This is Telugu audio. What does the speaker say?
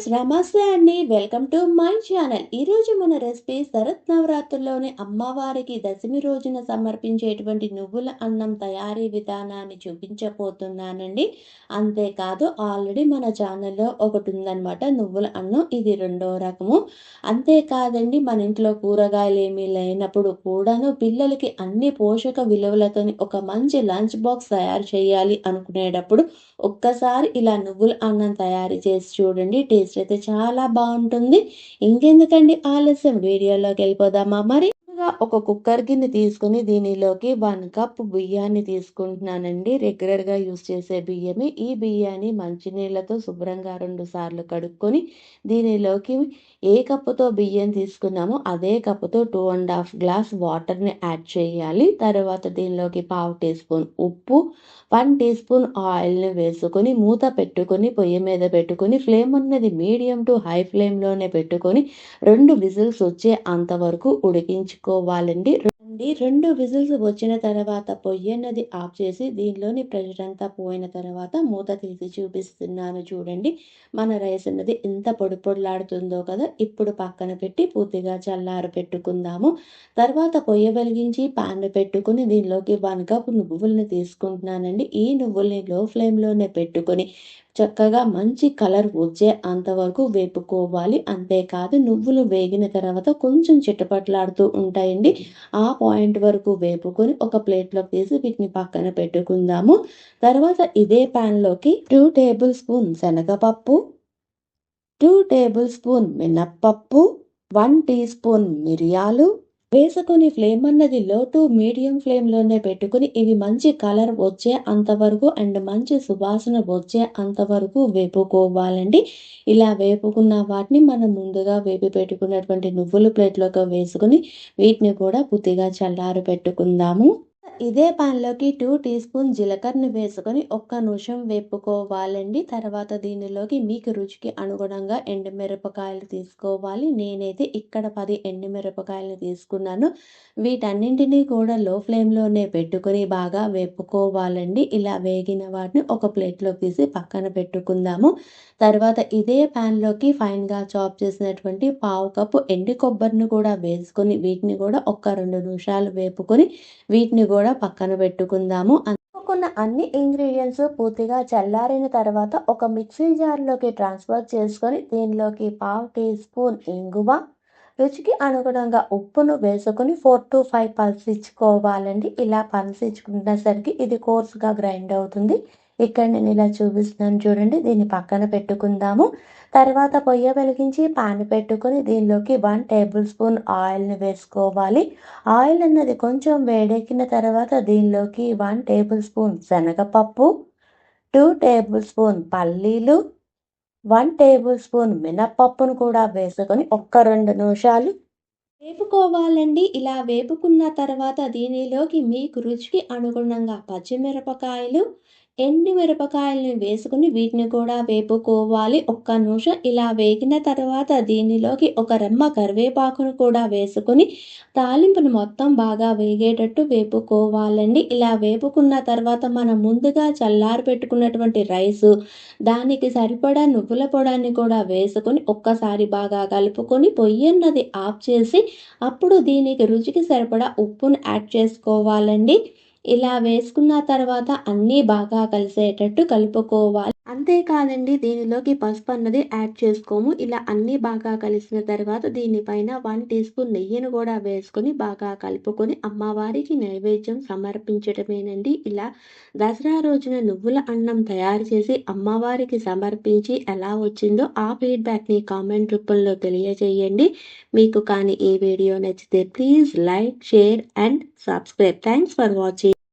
ఫ్రెండ్స్ నమస్తే అండి. Welcome to my channel. ఈరోజు మన రెసిపీ శరత్ నవరాత్రుల్లోని అమ్మవారికి దశమి రోజున సమర్పించేటువంటి నువ్వుల అన్నం తయారీ విధానాన్ని చూపించబోతున్నానండి. అంతేకాదు ఆల్రెడీ మన ఛానల్లో ఒకటి ఉందనమాట నువ్వుల అన్నం ఇది రెండో రకము. అంతేకాదండి మన ఇంట్లో కూరగాయలు ఏమీ లేనప్పుడు కూడాను పిల్లలకి అన్ని పోషక విలువలతోని ఒక మంచి లంచ్ బాక్స్ తయారు చేయాలి అనుకునేటప్పుడు ఒక్కసారి ఇలా నువ్వుల అన్నం తయారు చేసి చూడండి టేస్ట్ అయితే చాలా బాగుంటుంది. ఇంకెందుకండి ఆలస్యం? వీడియోలోకి వెళ్ళిపోదామా? మరి ఒక కుక్కర్ గిన్నె తీసుకుని దీనిలోకి వన్ కప్ బియ్యాన్ని తీసుకుంటున్నానండి. రెగ్యులర్గా యూస్ చేసే బియ్యమే. ఈ బియ్యాన్ని మంచినీళ్ళతో శుభ్రంగా రెండు సార్లు కడుక్కొని దీనిలోకి ఏ కప్పుతో బియ్యం తీసుకున్నామో అదే కప్పుతో టూ అండ్ హాఫ్ గ్లాస్ వాటర్ని యాడ్ చేయాలి. తర్వాత దీనిలోకి పావు టీ స్పూన్ ఉప్పు వన్ టీ స్పూన్ ఆయిల్ని వేసుకొని మూత పెట్టుకొని పొయ్యి మీద పెట్టుకొని ఫ్లేమ్ ఉన్నది మీడియం టు హై ఫ్లేమ్లోనే పెట్టుకొని రెండు విజిల్స్ వచ్చే అంతవరకు ఉడికించుకోవాలండి. రెండు. విజిల్స్ వచ్చిన తర్వాత పొయ్యన్నది ఆఫ్ చేసి దీనిలోని ప్రెషర్ అంతా పోయిన తర్వాత మూత తీసి చూపిస్తున్నాను చూడండి. మన రైస్ అన్నది ఎంత పొడి పొడిలాడుతుందో కదా. ఇప్పుడు పక్కన పెట్టి పూర్తిగా చల్లారు పెట్టుకుందాము. తర్వాత పొయ్యి వెలిగించి పాన్ పెట్టుకుని దీనిలోకి వన్ కప్ నువ్వుల్ని తీసుకుంటున్నానండి. ఈ నువ్వుల్ని లో ఫ్లేమ్లోనే పెట్టుకొని చక్కగా మంచి కలర్ వచ్చే అంతవరకు వేపుకోవాలి. అంతేకాదు నువ్వులు వేగిన తర్వాత కొంచెం చిట్టపట్లాడుతూ ఉంటాయండి. ఆ పాయింట్ వరకు వేపుకొని ఒక ప్లేట్లోకి తీసి వీటిని పక్కన పెట్టుకుందాము. తర్వాత ఇదే ప్యాన్లోకి టూ టేబుల్ స్పూన్ శనగపప్పు టూ టేబుల్ స్పూన్ మినప్పప్పు వన్ టీ స్పూన్ మిరియాలు వేసుకొని ఫ్లేమ్ అన్నది లో టు మీడియం ఫ్లేమ్లోనే పెట్టుకుని ఇవి మంచి కలర్ వచ్చే అంతవరకు అండ్ మంచి సువాసన వచ్చే అంతవరకు వేపుకోవాలండి. ఇలా వేపుకున్న వాటిని మనం ముందుగా వేపి పెట్టుకున్నటువంటి నువ్వుల ప్లేట్లోకి వేసుకుని వీటిని కూడా పూర్తిగా చల్లారు పెట్టుకుందాము ఇదే పాన్లోకి టూ టీ స్పూన్ జీలకర్రని వేసుకొని ఒక్క నిమిషం వేపుకోవాలండి. తర్వాత దీనిలోకి మీకు రుచికి అనుగుణంగా ఎండుమిరపకాయలు తీసుకోవాలి. నేనైతే ఇక్కడ పది ఎండుమిరపకాయలు తీసుకున్నాను. వీటన్నింటినీ కూడా లో ఫ్లేమ్లోనే పెట్టుకొని బాగా వేపుకోవాలండి. ఇలా వేగిన వాటిని ఒక ప్లేట్లో తీసి పక్కన పెట్టుకుందాము. తర్వాత ఇదే ప్యాన్లోకి ఫైన్గా చాప్ చేసినటువంటి పావు కప్పు ఎండి కొబ్బరిని కూడా వేసుకొని వీటిని కూడా ఒక్క రెండు నిమిషాలు వేపుకొని వీటిని కూడా కూడా పక్కన పెట్టుకుందాము. అనుకున్న అన్ని ఇంగ్రీడియంట్స్ పూర్తిగా చల్లారిన తర్వాత ఒక మిక్సీ జార్లోకి ట్రాన్స్ఫర్ చేసుకొని దీనిలోకి పావు టీ స్పూన్ ఇంగువ రుచికి అనుగుణంగా ఉప్పును వేసుకొని ఫోర్ టు ఫైవ్ పల్స్ ఇచ్చుకోవాలండి. ఇలా పల్స్ ఇచ్చుకునేసరికి ఇది కోర్సుగా గ్రైండ్ అవుతుంది. ఇక్కడ నేను ఇలా చూపిస్తున్నాను చూడండి దీన్ని పక్కన పెట్టుకుందాము. తర్వాత పొయ్య వెలిగించి పాన్ పెట్టుకొని దీనిలోకి వన్ టేబుల్ స్పూన్ ఆయిల్ని వేసుకోవాలి. ఆయిల్ అన్నది కొంచెం వేడెక్కిన తర్వాత దీనిలోకి వన్ టేబుల్ స్పూన్ శనగపప్పు టూ టేబుల్ స్పూన్ పల్లీలు వన్ టేబుల్ స్పూన్ మినప్పప్పును కూడా వేసుకొని ఒక్క రెండు నిమిషాలు వేపుకోవాలండి. ఇలా వేపుకున్న తర్వాత దీనిలోకి మీకు రుచికి అనుగుణంగా పచ్చిమిరపకాయలు ఎండి మిరపకాయల్ని వేసుకుని వీటిని కూడా వేపుకోవాలి. ఒక్క నిమిషం ఇలా వేగిన తర్వాత దీనిలోకి ఒక రెమ్మ కరివేపాకును కూడా వేసుకుని తాలింపును మొత్తం బాగా వేగేటట్టు వేపుకోవాలండి. ఇలా వేపుకున్న తర్వాత మనం ముందుగా చల్లారి పెట్టుకున్నటువంటి రైసు దానికి సరిపడా నువ్వుల పొడాన్ని కూడా వేసుకొని ఒక్కసారి బాగా కలుపుకొని పొయ్యన్నది ఆఫ్ చేసి అప్పుడు దీనికి రుచికి సరిపడా ఉప్పును యాడ్ చేసుకోవాలండి. ఇలా వేసుకున్న తర్వాత అన్నీ బాగా కలిసేటట్టు కలుపుకోవాలి. అంతేకాదండి దీనిలోకి పసుపు అన్నది యాడ్ చేసుకోము. ఇలా అన్నీ బాగా కలిసిన తర్వాత దీనిపైన వన్ టీ స్పూన్ నెయ్యిని కూడా వేసుకొని బాగా కలుపుకొని అమ్మవారికి నైవేద్యం సమర్పించడమేనండి ఇలా దసరా రోజున నువ్వుల అన్నం తయారు చేసి అమ్మవారికి సమర్పించి ఎలా వచ్చిందో ఆ ఫీడ్బ్యాక్ని కామెంట్ రూపంలో తెలియజేయండి. మీకు కానీ ఈ వీడియో నచ్చితే please like share and subscribe. Thanks for watching.